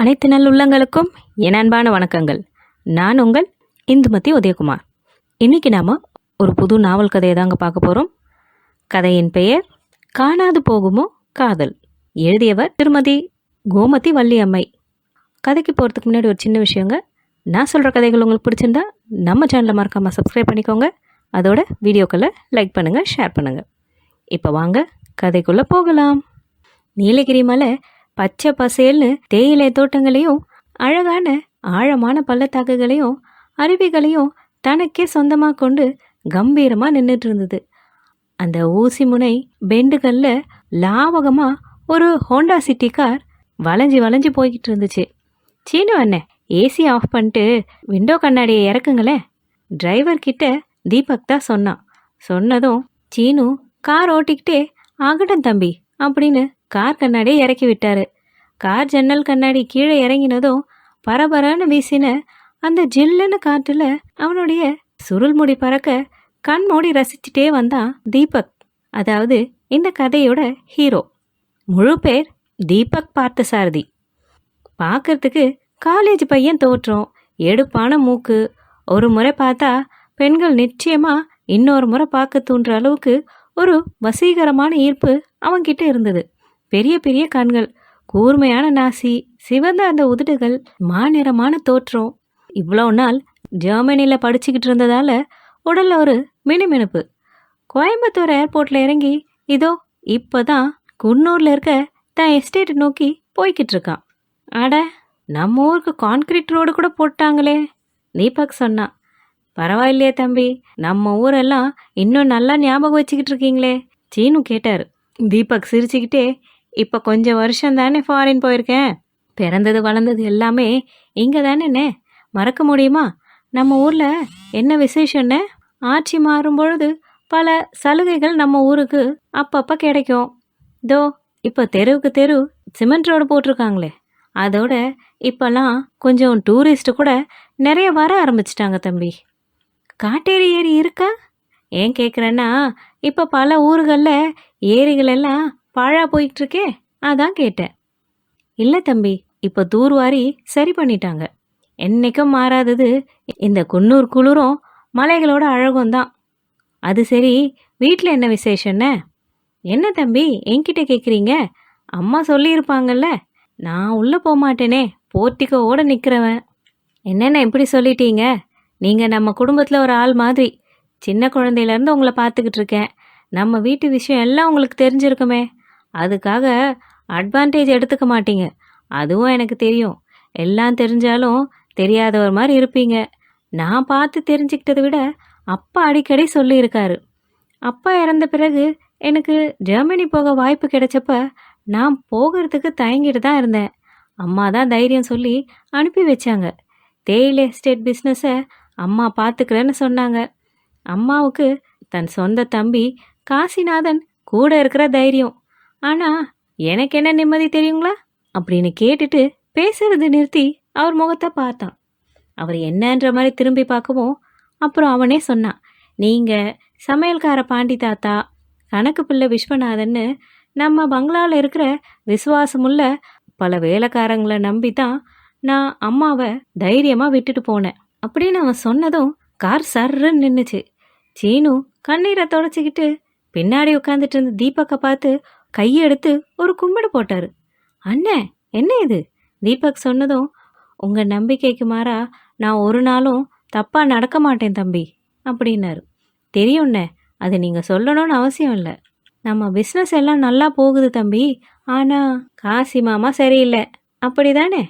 அனைத்து நல்லுள்ளங்களுக்கும் என் அன்பான வணக்கங்கள். நான் உங்கள் இந்துமதி உதயகுமார். இன்றைக்கி நாம் ஒரு புது நாவல் கதையை தாங்க பார்க்க போகிறோம் கதையின் பெயர் காணாது போகுமோ காதல். எழுதியவர் திருமதி கோமதி வள்ளி அம்மை கதைக்கு போகிறதுக்கு முன்னாடி ஒரு சின்ன விஷயங்க. நான் சொல்கிற கதைகள் உங்களுக்கு பிடிச்சிருந்தா நம்ம சேனலை மறக்காமல் சப்ஸ்கிரைப் பண்ணிக்கோங்க. அதோட வீடியோக்களை லைக் பண்ணுங்கள் ஷேர் பண்ணுங்கள் இப்போ வாங்க கதைக்குள்ளே போகலாம். நீலகிரி மலை பச்சை பசேல்னு தேயிலை தோட்டங்களையும் அழகான ஆழமான பள்ளத்தாக்குகளையும் அருவிகளையும் தனக்கே சொந்தமாக கொண்டு கம்பீரமாக நின்றுட்டு இருந்தது அந்த ஊசி முனை பெண்டுகளில் லாவகமாக ஒரு ஹோண்டா சிட்டி கார் வளைஞ்சு வளைஞ்சு போய்கிட்டு இருந்துச்சு சீனு அண்ணே ஏசி ஆஃப் பண்ணிட்டு விண்டோ கண்ணாடியை இறக்குங்களேன். டிரைவர் கிட்ட தீபக் தான் சொன்னான். சொன்னதும் சீனு கார் ஓட்டிக்கிட்டே ஆகட்டும் தம்பி அப்படின்னு கார் கண்ணாடியை இறக்கி விட்டாரு. கார் ஜன்னல் கண்ணாடி கீழே இறங்கினதும் பரபரன்னு வீசின அந்த ஜில்லுன்னு காற்றுல அவனுடைய சுருள் முடி பறக்க கண் மூடி ரசிச்சுட்டே வந்தான் தீபக் அதாவது இந்த கதையோட ஹீரோ. முழு பேர் தீபக் பார்த்தசாரதி பார்க்கறதுக்கு காலேஜ் பையன் தோற்றம் எடுப்பான மூக்கு. ஒரு முறை பார்த்தா பெண்கள் நிச்சயமா இன்னொரு முறை பார்க்க தூண்டுற அளவுக்கு ஒரு வசீகரமான ஈர்ப்பு அவன்கிட்ட இருந்தது. பெரிய பெரிய கண்கள் கூர்மையான நாசி சிவந்த அந்த உதடுகள் மாநிறமான தோற்றம். இவ்வளோ நாள் ஜெர்மனியில் படிச்சுக்கிட்டு இருந்ததால் உடலில் ஒரு மினுமினுப்பு. கோயம்புத்தூர் ஏர்போர்ட்டில் இறங்கி இதோ இப்போ தான் குன்னூரில் இருக்க தான் எஸ்டேட் நோக்கி போய்கிட்டு இருக்கான். அட நம்ம ஊருக்கு கான்கிரீட் ரோடு கூட போட்டாங்களே தீபக் சொன்னான் பரவாயில்லையே தம்பி நம்ம ஊரெல்லாம் இன்னும் நல்லா ஞாபகம் வச்சுக்கிட்டு இருக்கீங்களே சீனு கேட்டார். தீபக் சிரிச்சுக்கிட்டே இப்போ கொஞ்சம் வருஷம் தானே ஃபாரின் போயிருக்கேன். பிறந்தது வளர்ந்தது எல்லாமே இங்கே தானேண்ணே மறக்க முடியுமா? நம்ம ஊரில் என்ன விசேஷம்னு? ஆட்சி மாறும் பொழுது பல சலுகைகள் நம்ம ஊருக்கு அப்பப்போ கிடைக்கும். தோ இப்போ தெருவுக்கு தெரு சிமெண்ட் ரோடு போட்டிருக்காங்களே. அதோட இப்போல்லாம் கொஞ்சம் டூரிஸ்ட்டு கூட நிறைய வர ஆரம்பிச்சிட்டாங்க தம்பி. காட்டேரி ஏரி இருக்கா? ஏன் கேட்குறேன்னா இப்போ பல ஊர்களில் ஏரிகளெல்லாம் பாழா போயிட்டு இருக்கே அதான் கேட்டேன். இல்லை தம்பி இப்போ தூர்வாரி சரி பண்ணிட்டாங்க. என்னைக்கும் மாறாதது இந்த குன்னூர் குளிரும் மலைகளோட அழகும் தான் அது சரி வீட்டில் என்ன விசேஷன்னு என்ன தம்பி என்கிட்ட கேட்குறீங்க அம்மா சொல்லியிருப்பாங்கல்ல நான் உள்ளே போக மாட்டேனே போர்ட்டிக்கோட நிற்கிறவன் என்னென்ன இப்படி சொல்லிட்டீங்க? நீங்கள் நம்ம குடும்பத்தில் ஒரு ஆள் மாதிரி. சின்ன குழந்தையிலேருந்து உங்களை பார்த்துக்கிட்டு இருக்கேன். நம்ம வீட்டு விஷயம் எல்லாம் உங்களுக்கு தெரிஞ்சிருக்குமே. அதுக்காக அட்வான்டேஜ் எடுத்துக்க மாட்டீங்க. அதுவும் எனக்கு தெரியும். எல்லாம் தெரிஞ்சாலும் தெரியாதவர் மாதிரி இருப்பீங்க. நான் பார்த்து தெரிஞ்சுக்கிட்டதை விட அப்பா அடிக்கடி சொல்லியிருக்காரு. அப்பா இறந்த பிறகு எனக்கு ஜெர்மனி போக வாய்ப்பு கிடைச்சப்ப நான் போகிறதுக்கு தயங்கிட்டு தான் இருந்தேன். அம்மா தான் தைரியம் சொல்லி அனுப்பி வச்சாங்க. தேயிலை எஸ்டேட் பிஸ்னஸை அம்மா பார்த்துக்கிறேன்னு சொன்னாங்க. அம்மாவுக்கு தன் சொந்த தம்பி காசிநாதன் கூட இருக்கிற தைரியம். ஆனால் எனக்கு என்ன நிம்மதி தெரியுங்களா? அப்படின்னு கேட்டுட்டு பேசுறது நிறுத்தி அவர் முகத்தை பார்த்தான். அவர் என்னன்ற மாதிரி திரும்பி பார்க்கவும் அப்புறம் அவனே சொன்னான் நீங்கள் சமையல்கார பாண்டி தாத்தா கணக்கு பிள்ளை விஸ்வநாதன்னு நம்ம பங்களாவில் இருக்கிற விசுவாசமுள்ள பல வேலைக்காரங்களை நம்பி தான் நான் அம்மாவை தைரியமாக விட்டுட்டு போனேன் அப்படின்னு அவன் சொன்னதும் கார் சர்ன்னு நின்றுச்சு சீனு கண்ணீரை தொடச்சிக்கிட்டு பின்னாடி உட்காந்துட்டு இருந்த தீபக்கை பார்த்து கையெடுத்து ஒரு கும்பிடு போட்டார். அண்ணே என்ன இது? தீபக் சொன்னதும் உங்கள் நம்பிக்கைக்கு மாறா நான் ஒரு நாளும் தப்பாக நடக்க மாட்டேன் தம்பி அப்படின்னாரு. தெரியும்ண்ணே அது நீங்கள் சொல்லணும்னு அவசியம் இல்லை. நம்ம பிஸ்னஸ் எல்லாம் நல்லா போகுது தம்பி ஆனால் காசி மாமா சரியில்லை. அப்படி தானே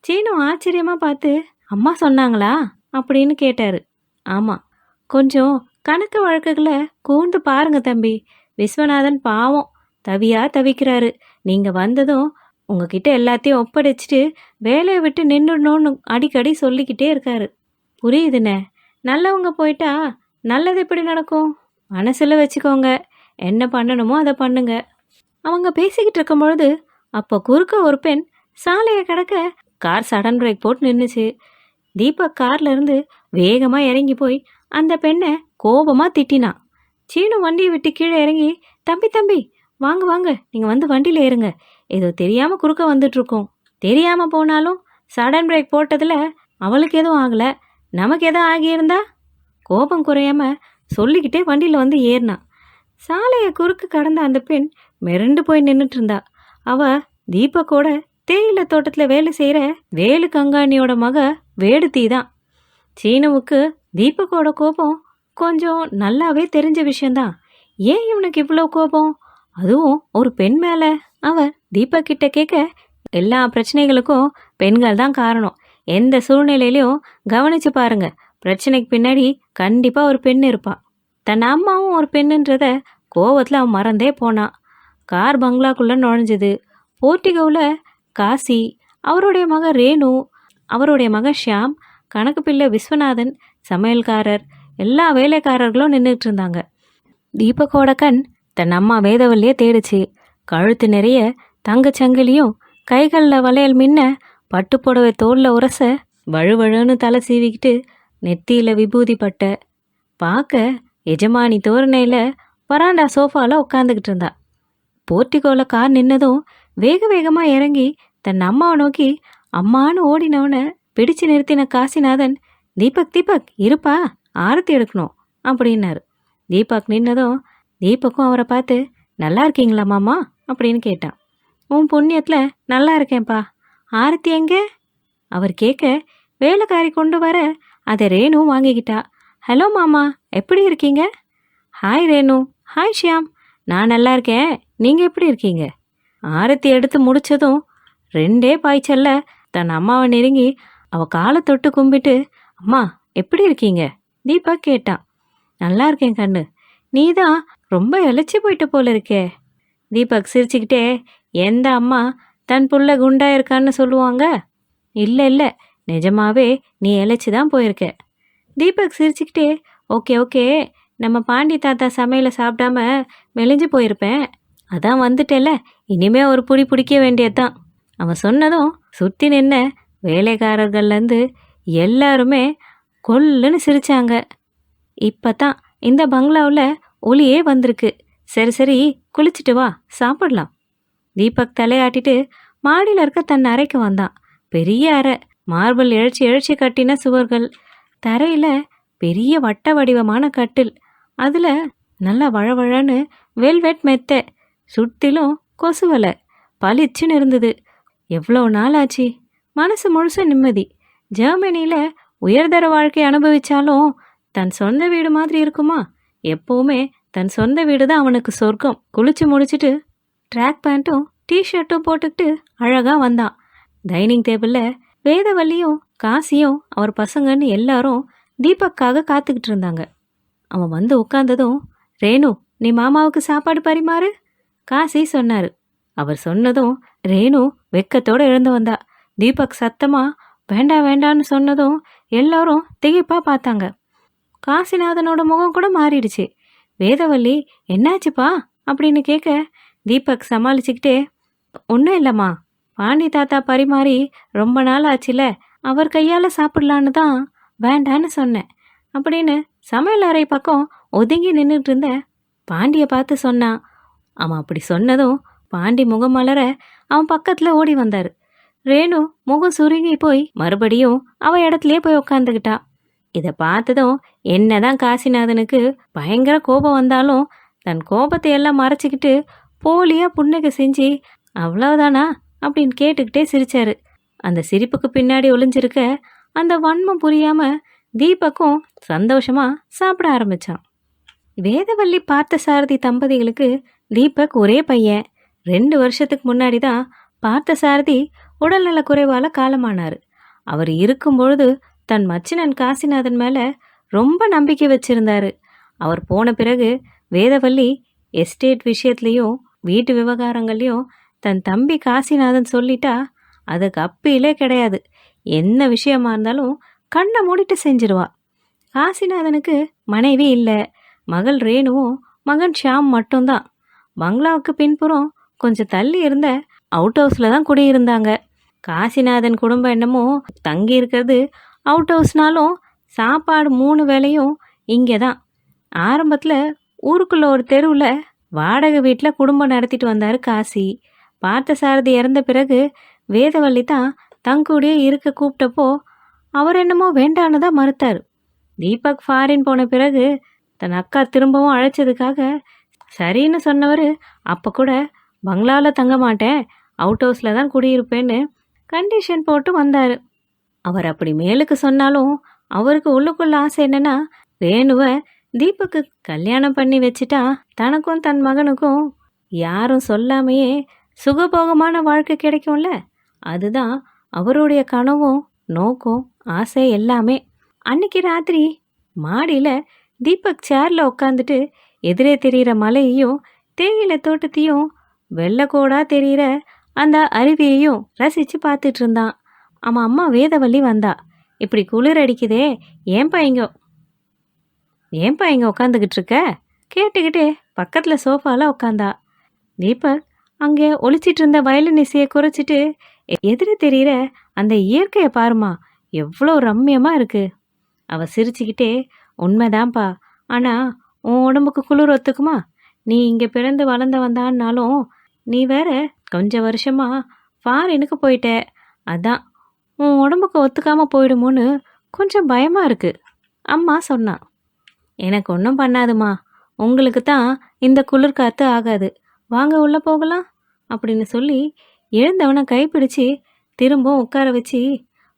சீனு ஆச்சரியமாக பார்த்து அம்மா சொன்னாங்களா? அப்படின்னு கேட்டார். ஆமாம் கொஞ்சம் கணக்கு வழக்குகளை கூர்ந்து பாருங்க தம்பி. விஸ்வநாதன் பாவம். தவியா தவிக்கிறாரு. நீங்க வந்ததும் உங்ககிட்ட எல்லாத்தையும் ஒப்படைச்சிட்டு வேலையை விட்டு நின்றுடணும்னு அடிக்கடி சொல்லிக்கிட்டே இருக்காரு. புரியுதுண்ணே நல்லவங்க போயிட்டா நல்லது எப்படி நடக்கும்? மனசில் வச்சுக்கோங்க. என்ன பண்ணணுமோ அதை பண்ணுங்க. அவங்க பேசிக்கிட்டு இருக்கும் பொழுது அப்போ குறுக்க ஒரு பெண் சாலையை கடக்க கார் சடன் பிரேக் போட்டு நின்றுச்சு தீபக் கார்லேருந்து வேகமாக இறங்கி போய் அந்த பெண்ணை கோபமாக திட்டினான். சீனு வண்டியை விட்டு கீழே இறங்கி தம்பி தம்பி வாங்க வாங்க. நீங்கள் வந்து வண்டியில் ஏறுங்க. ஏதோ தெரியாமல் குறுக்க வந்துட்டுருக்கோம். தெரியாமல் போனாலும் சடன் பிரேக் போட்டதில் அவளுக்கு எதுவும் ஆகலை. நமக்கு எதுவும் ஆகியிருந்தா? கோபம் குறையாம சொல்லிக்கிட்டே வண்டியில் வந்து ஏறினான் சாலையை குறுக்கு கடந்த அந்த பெண் மிரண்டு போய் நின்றுட்டு இருந்தா அவ தீபக்கோட தேயிலை தோட்டத்தில் வேலை செய்கிற வேலு கங்காணியோட மக வேடுத்தி தான். சீனவுக்கு தீபக்கோட கோபம் கொஞ்சம் நல்லாவே தெரிஞ்ச விஷயந்தான் ஏன் இவனுக்கு இவ்வளோ கோபம்? அதுவும் ஒரு பெண் மேலே. அவர் தீபக் கிட்ட கேட்க எல்லா பிரச்சனைகளுக்கும் பெண்கள் தான் காரணம். எந்த சூழ்நிலையிலையும் கவனிச்சு பாருங்க. பிரச்சனைக்கு பின்னாடி கண்டிப்பாக ஒரு பெண் இருப்பான் தன் அம்மாவும் ஒரு பெண்ணுன்றத கோவத்தில் அவன் மறந்தே போனான் கார் பங்களாக்குள்ளே நுழைஞ்சது. போர்ட்டிகோவில் காசி அவருடைய மகன் ரேணு அவருடைய மகன் ஷியாம் கணக்கு பிள்ளை விஸ்வநாதன் சமையல்காரர் எல்லா வேலைக்காரர்களும் நின்றுட்டு இருந்தாங்க. தீபக்கோட கண் தன் அம்மா வேதவல்லியே தேடுச்சு. கழுத்து நிறைய தங்கச்சங்கிலியும் கைகளில் வளையல் மின்ன பட்டு புடவை தோளில் உரச வழுவழுன்னு தலை சீவிக்கிட்டு நெத்தியில் விபூதி பட்ட. பார்க்க எஜமானி தோரணையில் வராண்டா சோஃபாவில் உட்காந்துக்கிட்டு இருந்தா. போர்ட்டிகோவில் கார் நின்னதும் வேக வேகமாக இறங்கி தன் அம்மாவை நோக்கி அம்மான்னு ஓடினவனை பிடிச்சு நிறுத்தின காசிநாதன் தீபக் தீபக் இருப்பா ஆரத்தி எடுக்கணும் அப்படின்னாரு. தீபக் நின்னதும் தீபக்கும் அவரை பார்த்து நல்லா இருக்கீங்களா மாமா? அப்படின்னு கேட்டான். உன் புண்ணியத்தில் நல்லா இருக்கேன்ப்பா. ஆரத்தி எங்கே? அவர் கேட்க வேலைக்காரி கொண்டு வர அதை ரேணு வாங்கிக்கிட்டா. ஹலோ மாமா எப்படி இருக்கீங்க? Hi Renu hi Shyam. நான் நல்லா இருக்கேன். நீங்கள் எப்படி இருக்கீங்க? ஆரத்தி எடுத்து முடிச்சதும் ரெண்டே பாய்ச்சல்ல தன் அம்மாவை நெருங்கி அவள் காலை தொட்டு கும்பிட்டு அம்மா எப்படி இருக்கீங்க? தீபா கேட்டான். நல்லா இருக்கேன் கண்ணு. நீதான் ரொம்ப இழைச்சி போயிட்ட போல இருக்கே. தீபக் சிரிச்சுக்கிட்டே எந்த அம்மா தன் புள்ள குண்டா இருக்கான்னு சொல்லுவாங்க? இல்லை இல்லை நிஜமாவே நீ இழைச்சி தான் போயிருக்க. தீபக் சிரிச்சுக்கிட்டே ஓகே ஓகே நம்ம பாண்டி தாத்தா சமையலை சாப்பிடாம மெலிஞ்சு போயிருப்பேன். அதான் வந்துட்டேல இனிமே ஒரு புடி பிடிக்க வேண்டியதுதான். அவன் சொன்னதும் சுற்றி நின்ன வேலைக்காரர்கள்லேருந்து எல்லாருமே கொல்லுன்னு சிரிச்சாங்க. இப்போ தான் இந்த பங்களாவில் ஒளியே வந்திருக்கு. சரி சரி குளிச்சுட்டு வா சாப்பிடலாம். தீபக் தலையாட்டிட்டு மாடியில் இருக்க தன் அறைக்கு வந்தான். பெரிய அறை மார்பிள் இழைச்சி இழைச்சி கட்டின சுவர்கள். தரையில் பெரிய வட்ட வடிவமான கட்டில். அதில் நல்லா வழவழன்னு வெல்வெட் மெத்தை சுற்றிலும் கொசுவலை பளிச்சுன்னு இருந்தது. எவ்வளோ நாள் ஆச்சு மனசு முழுச நிம்மதி. ஜெர்மனியில் உயர்தர வாழ்க்கை அனுபவித்தாலும் தன் சொந்த வீடு மாதிரி இருக்குமா? எப்போவுமே தன் சொந்த வீடு தான் அவனுக்கு சொர்க்கம். குளிச்சு முடிச்சிட்டு ட்ராக் பேண்ட்டும் டிஷர்ட்டும் போட்டுக்கிட்டு அழகாக வந்தான். டைனிங் டேபிளில் வேதவல்லியும் காசியும் அவர் பசங்கன்னு எல்லாரும் தீபக்காக காத்துக்கிட்டு இருந்தாங்க. அவன் வந்து உட்காந்ததும் ரேணு நீ மாமாவுக்கு சாப்பாடு பரிமாறு? காசி சொன்னார். அவர் சொன்னதும் ரேணு வெக்கத்தோடு எழுந்து வந்தா. தீபக் சத்தமாக வேண்டாம் வேண்டான்னு சொன்னதும் எல்லாரும் திகைப்பாக பார்த்தாங்க. காசிநாதனோட முகம் கூட மாறிடுச்சு. வேதவல்லி என்னாச்சுப்பா? அப்படின்னு கேட்க தீபக் சமாளிச்சுக்கிட்டே ஒன்றும் இல்லைம்மா. பாண்டி தாத்தா பரிமாறி ரொம்ப நாள் ஆச்சுல அவர் கையால் சாப்பிடலான்னு தான் வேண்டான்னு சொன்னேன். அப்படின்னு சமையல் அறை பக்கம் ஒதுங்கி நின்றுட்டு இருந்த பாண்டியை பார்த்து சொன்னான் அவன் அப்படி சொன்னதும் பாண்டி முகம் மலர அவன் பக்கத்தில் ஓடி வந்தார். ரேணு முகம் சுருங்கி போய் மறுபடியும் அவள் இடத்துலயே போய் உட்காந்துக்கிட்டா இதை பார்த்ததும் என்னதான் காசிநாதனுக்கு பயங்கர கோபம் வந்தாலும் தன் கோபத்தை எல்லாம் மறைச்சிக்கிட்டு போலியா புன்னகை செஞ்சு அவ்வளவுதானா? அப்படின்னு கேட்டுக்கிட்டே சிரிச்சாரு. அந்த சிரிப்புக்கு பின்னாடி ஒளிஞ்சிருக்க அந்த வன்மம் புரியாம தீபக்கும் சந்தோஷமா சாப்பிட ஆரம்பிச்சான். வேதவல்லி பார்த்தசாரதி தம்பதிகளுக்கு தீபக் ஒரே பையன். ரெண்டு வருஷத்துக்கு முன்னாடி தான் பார்த்தசாரதி உடல்நல குறைவால காலமானார். அவர் இருக்கும் பொழுது தன் மச்சினன் காசிநாதன் மேலே ரொம்ப நம்பிக்கை வச்சிருந்தாரு. அவர் போன பிறகு வேதவல்லி எஸ்டேட் விஷயத்துலேயும் வீட்டு விவகாரங்கள்லையும் தன் தம்பி காசிநாதன் சொல்லிட்டா அதுக்கு அப்பிலே கிடையாது. என்ன விஷயமா இருந்தாலும் கண்ணை மூடிட்டு செஞ்சிருவா. காசிநாதனுக்கு மனைவி இல்லை. மகள் ரேணுவும் மகன் ஷியாம் மட்டும்தான். பங்களாவுக்கு பின்புறம் கொஞ்சம் தள்ளி இருந்த அவுட் ஹவுஸில் தான் குடியிருந்தாங்க. காசிநாதன் குடும்பம் என்னமோ தங்கி இருக்கிறது அவுட் ஹவுஸ்னாலும் சாப்பாடு மூணு வேலையும் இங்கே தான். ஆரம்பத்தில் ஊருக்குள்ள ஒரு தெருவில் வாடகை வீட்டில் குடும்பம் நடத்திட்டு வந்தார் காசி. பார்த்தசாரதி இறந்த பிறகு வேதவள்ளி தான் தங்கூடியே இருக்க கூப்பிட்டப்போ அவர் என்னமோ வேண்டான்னு தான் மறுத்தார். தீபக் ஃபாரின் போன பிறகு தன் அக்கா திரும்பவும் அழைச்சதுக்காக சரின்னு சொன்னவர் அப்போ கூட பங்களாவில் தங்க மாட்டேன் அவுட் ஹவுஸில் தான் குடியிருப்பேன்னு கண்டிஷன் போட்டு வந்தார். அவர் அப்படி மேலுக்கு சொன்னாலும் அவருக்கு உள்ளுக்குள்ள ஆசை என்னன்னா ரேணுவை தீபக்கு கல்யாணம் பண்ணி வச்சிட்டா தனக்கும் தன் மகனுக்கும் யாரும் சொல்லாமையே சுகபோகமான வாழ்க்கை கிடைக்கும்ல? அதுதான் அவருடைய கனவும் நோக்கம் ஆசை எல்லாமே. அன்னைக்கு ராத்திரி மாடியில் தீபக் சேரில் உட்காந்துட்டு எதிரே தெரிகிற மலையையும் தேயிலை தோட்டத்தையும் வெள்ளக்கோடாக தெரிகிற அந்த அருவியையும் ரசித்து பார்த்துட்டு இருந்தான். அவன் அம்மா வேதவள்ளி வந்தா. இப்படி குளிர் அடிக்குதே ஏன்பா இங்க ஏன்பா இங்கே உட்காந்துக்கிட்டு இருக்க? கேட்டுக்கிட்டே பக்கத்தில் சோஃபாவில் உட்காந்தா தீபக் அங்கே ஒழிச்சிட்டு இருந்த வயலின் இசையை குறைச்சிட்டு எதிரே தெரிகிற அந்த இயற்கையை பாருமா எவ்வளோ ரம்மியமாக இருக்குது அவள் சிரிச்சுக்கிட்டே உண்மைதான்ப்பா ஆனால் உன் உடம்புக்கு குளிர் ஒத்துக்குமா? நீ இங்கே பிறந்து வளர்ந்து வந்தான்னாலும் நீ வேற கொஞ்சம் வருஷமாக ஃபாரினுக்கு போயிட்ட. அதான் உன் உடம்புக்கு ஒத்துக்காமல் போயிடுமோன்னு கொஞ்சம் பயமாக இருக்குது அம்மா சொன்னா. எனக்கு ஒன்றும் பண்ணாதுமா. உங்களுக்கு தான் இந்த குளிர் காற்று ஆகாது. வாங்க உள்ளே போகலாம் அப்படின்னு சொல்லி எழுந்தவனை கைப்பிடிச்சு திரும்பவும் உட்கார வச்சு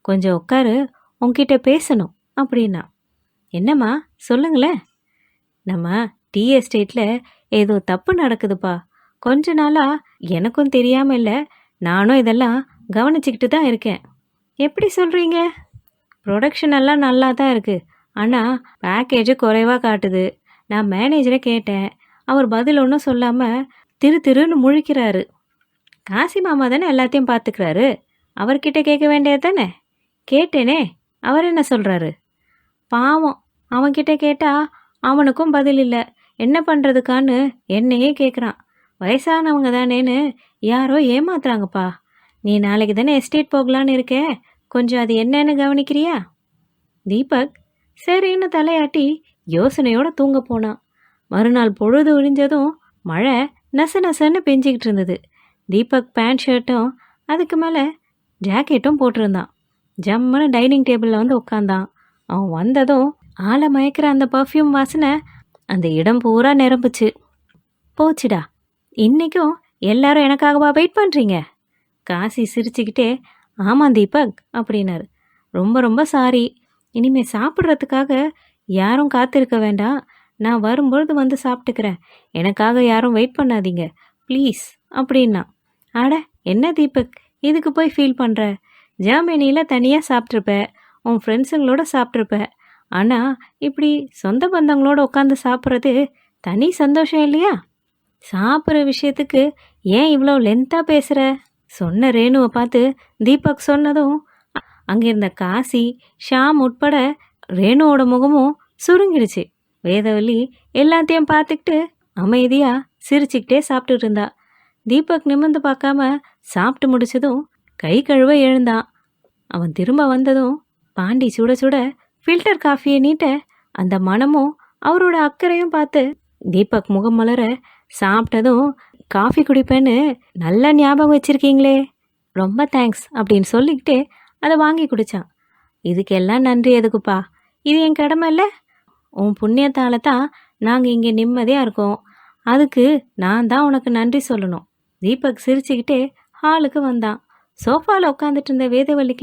கொஞ்சம் உட்காரு உன்கிட்ட பேசணும் அப்படின்னா. என்னம்மா சொல்லுங்களேன். நம்ம டீ எஸ்டேட்டில் ஏதோ தப்பு நடக்குதுப்பா. கொஞ்ச நாளாக எனக்கும் தெரியாமல் இல்லை நானும் இதெல்லாம் கவனிச்சுக்கிட்டு தான் இருக்கேன். எப்படி சொல்கிறீங்க ப்ரொடக்ஷன் எல்லாம் நல்லா தான் இருக்குது ஆனால் பேக்கேஜ் குறைவாக காட்டுது. நான் மேனேஜரை கேட்டேன். அவர் பதில் ஒன்றும் சொல்லாமல் திரு திருன்னு முழிக்கிறாரு. காசி மாமா தானே எல்லாத்தையும் பார்த்துக்கிறாரு அவர்கிட்ட கேட்க வேண்டியது தானே? கேட்டேனே அவர் என்ன சொல்கிறாரு பாவம் அவன்கிட்ட கேட்டால் அவனுக்கும் பதில் இல்லை. என்ன பண்ணுறதுக்கான்னு என்னையே கேட்குறான் வயசானவங்க தானேன்னு யாரோ ஏமாத்துறாங்கப்பா. நீ நாளைக்கு தானே எஸ்டேட் போகலான்னு இருக்கே? கொஞ்சம் அது என்னன்னு கவனிக்கிறியா? தீபக் சரின்னு தலையாட்டி யோசனையோட தூங்க போனான். மறுநாள் பொழுது ஒழிஞ்சதும் மழை நச நசன்னு பெஞ்சிக்கிட்டு இருந்தது. தீபக் பேண்ட் ஷர்ட்டும் அதுக்கு மேலே ஜாக்கெட்டும் போட்டிருந்தான். ஜம்முன்னு டைனிங் டேபிளில் வந்து உட்காந்தான் அவன் வந்ததும் ஆளை மயக்கிற அந்த பர்ஃப்யூம் வாசனை அந்த இடம் பூரா நிரம்புச்சு. போச்சுடா. இன்றைக்கும் எல்லாரும் எனக்காகவா வெயிட் பண்ணுறீங்க காசி சிரிச்சுக்கிட்டே ஆமாம் தீபக் அப்படின்னாரு. ரொம்ப ரொம்ப சாரி. இனிமேல் சாப்பிட்றதுக்காக யாரும் காத்திருக்க வேண்டாம். நான் வரும்பொழுது வந்து சாப்பிட்டுக்கிறேன். எனக்காக யாரும் வெயிட் பண்ணாதீங்க. ப்ளீஸ் அப்படின்னா. அட என்ன தீபக்? இதுக்கு போய் ஃபீல் பண்ணுற ஜெர்மனியில் தனியாக சாப்பிட்ருப்ப உன் ஃப்ரெண்ட்ஸுங்களோட சாப்பிட்ருப்ப ஆனால் இப்படி சொந்த பந்தங்களோட உட்காந்து சாப்பிட்றது தனி சந்தோஷம் இல்லையா? சாப்பிட்ற விஷயத்துக்கு ஏன் இவ்வளோ லென்த்தாக பேசுகிற சொன்ன ரேணுவை பார்த்து தீபக் சொன்னதும் அங்கே இருந்த காசி ஷாம் உட்பட ரேணுவோட முகமும் சுருங்கிடுச்சு. வேதவல்லி எல்லாத்தையும் பார்த்துக்கிட்டு அமைதியாக சிரிச்சுக்கிட்டே சாப்பிட்டுட்டு இருந்தா. தீபக் நிமிர்ந்து பார்க்காம சாப்பிட்டு முடிச்சதும் கை கழுவ எழுந்தான். அவன் திரும்ப வந்ததும் பாண்டி சுட சுட ஃபில்டர் காஃபியை நீட்ட அந்த மனமும் அவரோட அக்கறையும் பார்த்து தீபக் முகம் மலர சாப்பிட்டதும் காஃபி குடிப்பேன்னு நல்ல ஞாபகம் வச்சுருக்கீங்களே. ரொம்ப தேங்க்ஸ் அப்படின்னு சொல்லிக்கிட்டு அதை வாங்கி குடித்தான் இதுக்கெல்லாம் நன்றி எதுக்குப்பா? இது என் கடமை இல்லை. உன் புண்ணியத்தால் தான் நாங்கள் இங்கே நிம்மதியாக இருக்கோம். அதுக்கு நான் தான் உனக்கு நன்றி சொல்லணும். தீபக் சிரிச்சுக்கிட்டே ஹாலுக்கு வந்தான். சோஃபாவில் உட்காந்துட்டு இருந்த வேதவள்ளி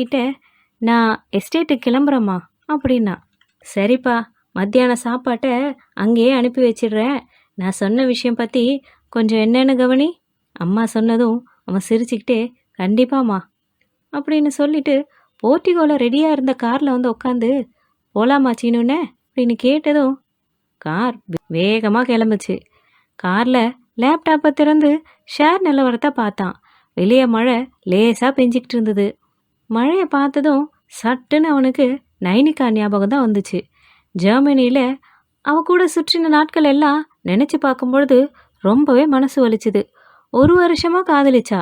நான் எஸ்டேட்டுக்கு கிளம்புறேம்மா அப்படின்னா. சரிப்பா மத்தியான சாப்பாட்டை அங்கேயே அனுப்பி வச்சிடுறேன். நான் சொன்ன விஷயம் பற்றி கொஞ்சம் என்னென்னு கவனி. அம்மா சொன்னதும் அவன் சிரிச்சுக்கிட்டே கண்டிப்பாம்மா அப்படின்னு சொல்லிட்டு போர்ட்டிகோவில் ரெடியாக இருந்த காரில் வந்து உட்காந்து போலாமா சீனுண்ணே அப்படின்னு கேட்டதும் கார் வேகமாக கிளம்புச்சு. காரில் லேப்டாப்பை திறந்து ஷேர் நிலவரத்தை பார்த்தான். வெளியே மழை லேசாக பெஞ்சிக்கிட்டு இருந்தது. மழையை பார்த்ததும் சட்டுன்னு அவனுக்கு நைனிகா ஞாபகம் தான் வந்துச்சு. ஜெர்மனியில் அவ கூட சுற்றின நாட்கள் எல்லாம் நினச்சி பார்க்கும்பொழுது ரொம்பவே மனசு வலிச்சுது. ஒரு வருஷமாக காதலிச்சா.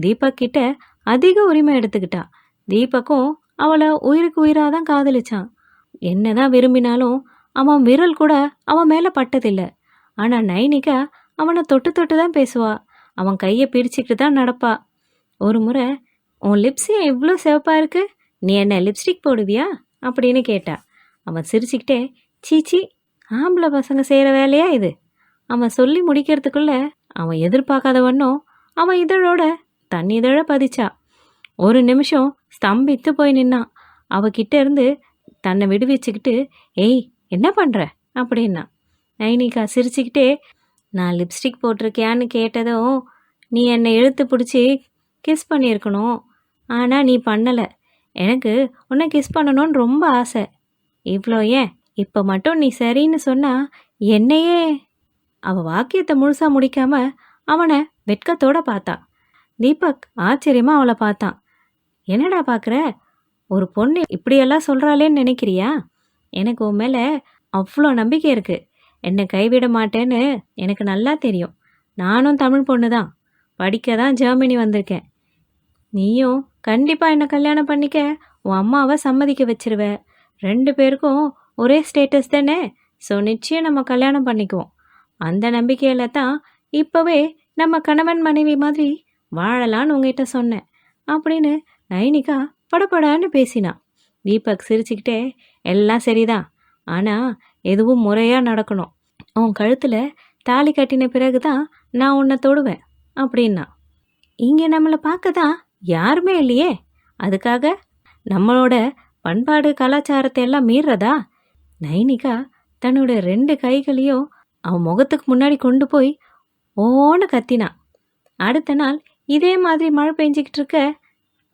தீபக் கிட்ட அதிக உரிமை எடுத்துக்கிட்டா. தீபக்கும் அவளை உயிருக்கு உயிராக தான் காதலிச்சான். என்னதான் விரும்பினாலும் அவன் விரல் கூட அவன் மேலே பட்டதில்லை. ஆனால் நைனிகா அவனை தொட்டு தொட்டு தான் பேசுவா. அவன் கையை பிரிச்சுக்கிட்டு தான் நடப்பா. ஒரு முறை உன் லிப்ஸ் ஏன் இவ்வளோ சிவப்பாக இருக்கு? நீ என்ன லிப்ஸ்டிக் போடுவியா? அப்படின்னு கேட்டா. அவன் சிரிச்சுக்கிட்டே சீச்சி ஆம்பளை பசங்க செய்கிற வேலையா இது? அவன் சொல்லி முடிக்கிறதுக்குள்ள அவன் எதிர்பார்க்காத வண்ணம் அவன் இதழோட தன் இதழ பதிச்சா. ஒரு நிமிஷம் ஸ்தம்பித்து போய் நின்னான் அவகிட்ட இருந்து தன்னை விடுவிச்சுக்கிட்டு ஏய் என்ன பண்ணுற அப்படின்னா. நைனிகா சிரிச்சுக்கிட்டே நான் லிப்ஸ்டிக் போட்டிருக்கியான்னு கேட்டதும் நீ என்னை இழுத்து பிடிச்சி கிஸ் பண்ணியிருக்கணும். ஆனால் நீ பண்ணலை. எனக்கு உன்னை கிஸ் பண்ணணும்னு ரொம்ப ஆசை. இவ்வளோ ஏன்? இப்போ மட்டும் நீ சரின்னு சொன்னால் என்னையே அவ வாக்கியத்தை முழுசா முடிக்காம அவனை வெட்கத்தோட பார்த்தா. தீபக் ஆச்சரியமா அவளை பார்த்தான். என்னடா பார்க்குற ஒரு பொண்ணு இப்படியெல்லாம் சொல்கிறாளேன்னு நினைக்கிறியா? எனக்கு உன் மேலே அவ்வளோ நம்பிக்கை இருக்கு. என்னை கைவிட மாட்டேன்னு எனக்கு நல்லா தெரியும். நானும் தமிழ் பொண்ணு தான் படிக்க தான் ஜெர்மனி வந்திருக்கேன். நீயும் கண்டிப்பாக என்னை கல்யாணம் பண்ணிக்க உன் அம்மாவை சம்மதிக்க வச்சிருவ. ரெண்டு பேருக்கும் ஒரே ஸ்டேட்டஸ் தானே? ஸோ நிச்சயம் நம்ம கல்யாணம் பண்ணிக்குவோம். அந்த நம்பிக்கையில தான் இப்போவே நம்ம கணவன் மனைவி மாதிரி வாழலான்னு உங்ககிட்ட சொன்னேன் அப்படின்னு நயனிகா படபடான்னு பேசினான் தீபக் சிரிச்சுக்கிட்டே எல்லாம் சரிதான். ஆனால் எதுவும் முறையாக நடக்கணும். உன் கழுத்தில் தாலி கட்டின பிறகு தான் நான் உன்னை தொடுவேன் அப்படின்னா. இங்கே நம்மளை பார்க்க தான் யாருமே இல்லையே. அதுக்காக நம்மளோட பண்பாடு கலாச்சாரத்தை எல்லாம் மீறதா நைனிகா தன்னோட ரெண்டு கைகளையும் அவன் முகத்துக்கு முன்னாடி கொண்டு போய் ஓன்னு கத்தினான் அடுத்த நாள் இதே மாதிரி மழை பெஞ்சிக்கிட்டு இருக்க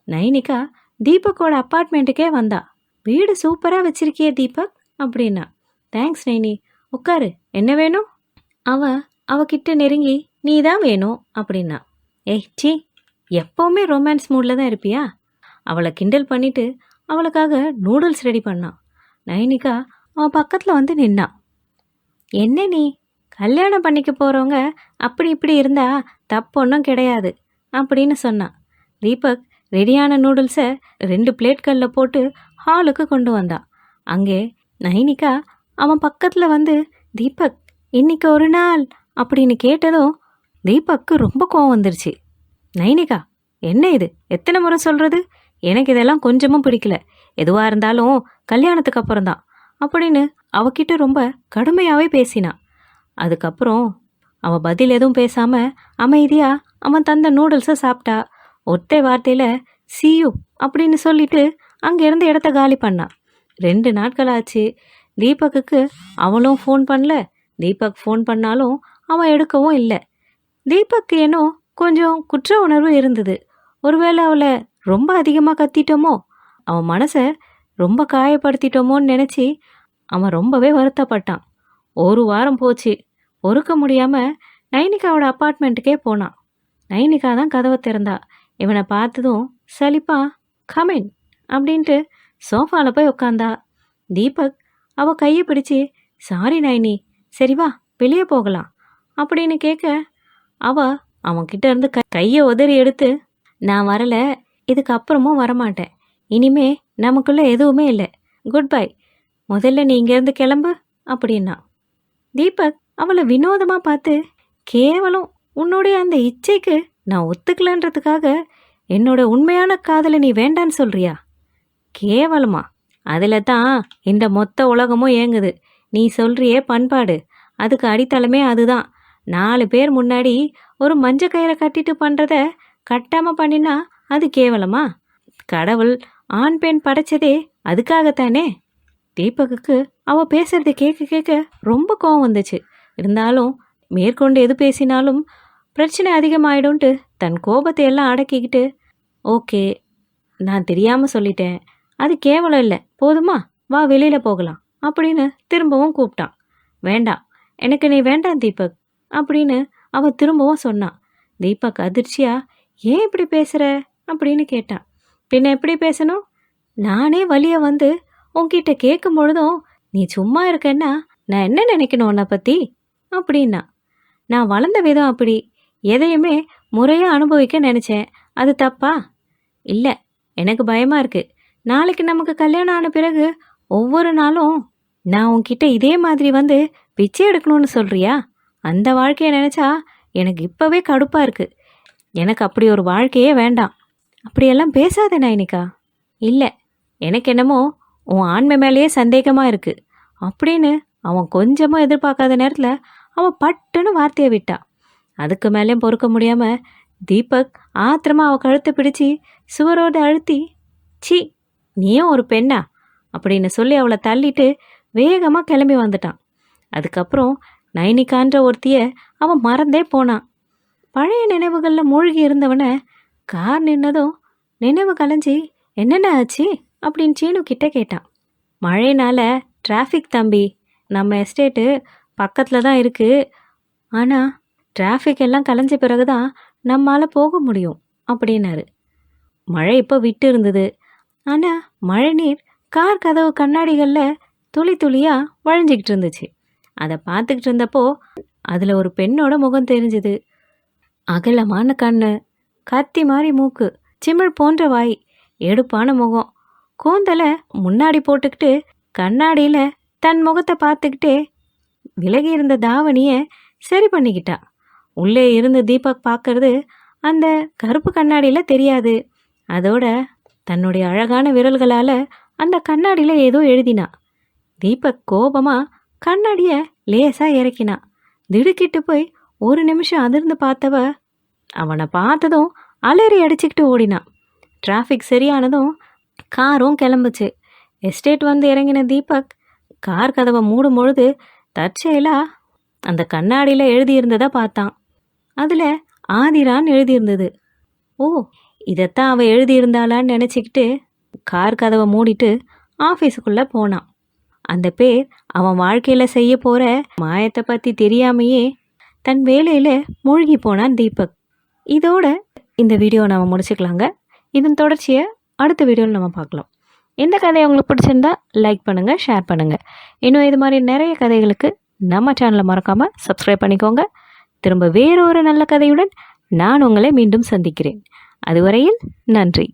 நைனிகா தீபக்கோட அப்பார்ட்மெண்ட்டுக்கே வந்தா. வீடு சூப்பராக வச்சிருக்கியே தீபக் அப்படின்னா. தேங்க்ஸ் நைனி. உட்காரு என்ன வேணும்? அவ அவகிட்ட நெருங்கி நீ தான் வேணும் அப்படின்னா. ஏய் சீ எப்போவுமே ரொமான்ஸ் மூடில் தான் இருப்பியா? அவளை கிண்டல் பண்ணிட்டு அவளுக்காக நூடுல்ஸ் ரெடி பண்ணான் நைனிகா அவன் பக்கத்தில் வந்து நின்னான் என்ன நீ? கல்யாணம் பண்ணிக்க போகிறவங்க அப்படி இப்படி இருந்தால் தப்பு ஒன்றும் கிடையாது அப்படின்னு சொன்னான். தீபக் ரெடியான நூடுல்ஸை ரெண்டு பிளேட்களில் போட்டு ஹாலுக்கு கொண்டு வந்தான். அங்கே நைனிகா அவன் பக்கத்தில் வந்து தீபக் இன்னைக்கு ஒரு நாள் அப்படின்னு கேட்டதும் தீபக்கு ரொம்ப கோவம் வந்துருச்சு. நைனிகா என்ன இது? எத்தனை முறை சொல்கிறது எனக்கு இதெல்லாம் கொஞ்சமும் பிடிக்கல. எதுவாக இருந்தாலும் கல்யாணத்துக்கு அப்புறம் தான் அப்படின்னு அவகிட்ட ரொம்ப கடுமையாகவே பேசினான். அதுக்கப்புறம் அவள் பதில் எதுவும் பேசாமல் அமைதியாக அவன் தந்த நூடுல்ஸை சாப்பிட்டா. ஒத்தை வார்த்தையில் சியூ அப்படின்னு சொல்லிட்டு அங்கேருந்து இடத்த காலி பண்ணான் ரெண்டு நாட்கள் ஆச்சு தீபக்குக்கு அவளும் ஃபோன் பண்ணல. தீபக் ஃபோன் பண்ணாலும் அவன் எடுக்கவும் இல்லை. தீபக்கு ஏனோ கொஞ்சம் குற்ற உணர்வு இருந்தது. ஒருவேளை அவளை ரொம்ப அதிகமாக கத்திட்டோமோ? அவன் மனசை ரொம்ப காயப்படுத்திட்டோமோன்னு நினச்சி அவன் ரொம்பவே வருத்தப்பட்டான். ஒரு வாரம் போச்சு. பொறுக்க முடியாமல் நைனிகாவோட அப்பார்ட்மெண்ட்டுக்கே போனான் நைனிகா தான் கதவை திறந்தா. இவனை பார்த்ததும் சலிப்பா கமின் அப்படின்ட்டு சோஃபாவில் போய் உட்காந்தா தீபக் அவள் கையை பிடிச்சி சாரி நைனி. சரி வா வெளியே போகலாம் அப்படின்னு கேட்க அவள் அவன்கிட்ட இருந்து க கையை உதறி எடுத்து நான் வரலை இதுக்கு அப்புறமும் வரமாட்டேன். இனிமே நமக்குள்ளே எதுவுமே இல்லை. குட் பை முதல்ல நீ இங்கேருந்து கிளம்பு அப்படின்னா. தீபக் அவளை வினோதமாக பார்த்து கேவலம் உன்னுடைய அந்த இச்சைக்கு நான் ஒத்துக்கலன்றதுக்காக என்னோட உண்மையான காதலை நீ வேண்டான்னு சொல்றியா? கேவலமா? அதில் தான் இந்த மொத்த உலகமும் ஏங்குது. நீ சொல்றியே பண்பாடு. அதுக்கு அடித்தளமே அதுதான். நாலு பேர் முன்னாடி ஒரு மஞ்ச கயிறை கட்டிட்டு பண்ணுறத கட்டாமல் பண்ணினா அது கேவலமா? கடவுள் ஆண் பெண் படைச்சதே அதுக்காகத்தானே? தீபகுக்கு அவள் பேசுறத கேட்க கேட்க ரொம்ப கோவம் வந்துச்சு. இருந்தாலும் மேற்கொண்டு எது பேசினாலும் பிரச்சனை அதிகமாயிடும்ட்டு தன் கோபத்தை எல்லாம் அடக்கிக்கிட்டு ஓகே நான் தெரியாமல் சொல்லிட்டேன். அது கேவலம் இல்லை. போதுமா? வா வெளியில் போகலாம். அப்படின்னு திரும்பவும் கூப்பிட்டான் வேண்டாம். எனக்கு நீ வேண்டாம் தீபக். அப்படின்னு அவள் திரும்பவும் சொன்னான் தீபக் அதிர்ச்சியா? ஏன் இப்படி பேசுகிற அப்படின்னு கேட்டான் பின்ன எப்படி பேசணும்? நானே வழியை வந்து உன்கிட்ட கேட்கும் பொழுதும் நீ சும்மா இருக்கன்னா நான் என்ன நினைக்கணும் உன்னை பற்றி அப்படின்னா நான் வளர்ந்த விதம் அப்படி. எதையுமே முறையாக அனுபவிக்க நினச்சேன். அது தப்பா? இல்லை எனக்கு பயமாக இருக்குது நாளைக்கு நமக்கு கல்யாணம் ஆன பிறகு ஒவ்வொரு நாளும் நான் உன்கிட்ட இதே மாதிரி வந்து பிச்சை எடுக்கணும்னு சொல்கிறியா அந்த வாழ்க்கையை நினச்சா எனக்கு இப்போவே கடுப்பாக இருக்குது எனக்கு அப்படி ஒரு வாழ்க்கையே வேண்டாம். அப்படியெல்லாம் பேசாத இன்னைக்கா இல்லை எனக்கு என்னமோ உன் ஆண்மை மேலேயே சந்தேகமாக இருக்குது அப்படின்னு அவன் கொஞ்சமாக எதிர்பார்க்காத நேரத்தில் அவன் பட்டுன்னு வார்த்தையை விட்டான் அதுக்கு மேலேயும் பொறுக்க முடியாமல் தீபக் ஆத்திரமா அவள் கழுத்தை பிடிச்சி சுவரோடு அழுத்தி சி நீயும் ஒரு பெண்ணா? அப்படின்னு சொல்லி அவளை தள்ளிட்டு வேகமாக கிளம்பி வந்துட்டான். அதுக்கப்புறம் நைனிக்கான்ற ஒருத்திய அவன் மறந்தே போனான் பழைய நினைவுகளில் மூழ்கி இருந்தவனை கார் நின்னதும் நினைவு கலைஞ்சி என்னென்ன ஆச்சு? அப்படின்னு சீனு கிட்ட கேட்டான். மழைனால டிராஃபிக் தம்பி நம்ம எஸ்டேட்டு பக்கத்தில் தான் இருக்குது ஆனால் டிராஃபிக் எல்லாம் கலைஞ்ச பிறகு தான் நம்மால் போக முடியும் அப்படின்னாரு. மழை இப்போ விட்டு இருந்தது. ஆனால் மழை நீர் கார் கதவு கண்ணாடிகளில் துளி துளியாக வழிஞ்சிக்கிட்டு இருந்துச்சு. அதை பார்த்துக்கிட்டு இருந்தப்போ அதில் ஒரு பெண்ணோட முகம் தெரிஞ்சுது. அகலமான கண்ணு கத்தி மாதிரி மூக்கு சிமிழ் போன்ற வாய் எடுப்பான முகம். கூந்தலை முன்னாடி போட்டுக்கிட்டு கண்ணாடியில் தன் முகத்தை பார்த்துக்கிட்டே விலகி இருந்த தாவணியை சரி பண்ணிக்கிட்டா. உள்ளே இருந்து தீபக் பார்க்கறது அந்த கருப்பு கண்ணாடியில் தெரியாது. அதோட தன்னுடைய அழகான விரல்களால் அந்த கண்ணாடியில் ஏதோ எழுதினா. தீபக் கோபமாக கண்ணாடியை லேசாக இறக்கினா. திடுக்கிட்டு போய் ஒரு நிமிஷம் அதிர்ந்து பார்த்தவ அவனை பார்த்ததும் அலறி அடிச்சுக்கிட்டு ஓடினான் டிராஃபிக் சரியானதும் காரும் கிளம்புச்சு. எஸ்டேட் வந்து இறங்கின தீபக் கார் கதவை மூடும் பொழுது தற்செயலா அந்த கண்ணாடியில் எழுதியிருந்ததை பார்த்தான். அதில் ஆதிரான் எழுதியிருந்தது. ஓ இதைத்தான் அவள் எழுதியிருந்தாளான்னு நினச்சிக்கிட்டு கார் கதவை மூடிட்டு ஆஃபீஸுக்குள்ளே போனான். அந்த பேர் அவன் வாழ்க்கையில் செய்ய போகிற மாயத்தை பற்றி தெரியாமையே தன் வேலையில் மூழ்கி போனான் தீபக். இதோட இந்த வீடியோ நம்ம முடிச்சுக்கலாங்க. இதன் தொடர்ச்சியை அடுத்த வீடியோவில் நம்ம பார்க்கலாம். இந்த கதை உங்களுக்கு பிடிச்சிருந்தா லைக் பண்ணுங்கள் ஷேர் பண்ணுங்கள் இன்னும் இது மாதிரி நிறைய கதைகளுக்கு நம்ம சேனலை மறக்காமல் சப்ஸ்கிரைப் பண்ணிக்கோங்க. திரும்ப வேறொரு நல்ல கதையுடன் நான் உங்களை மீண்டும் சந்திக்கிறேன். அதுவரையில் நன்றி.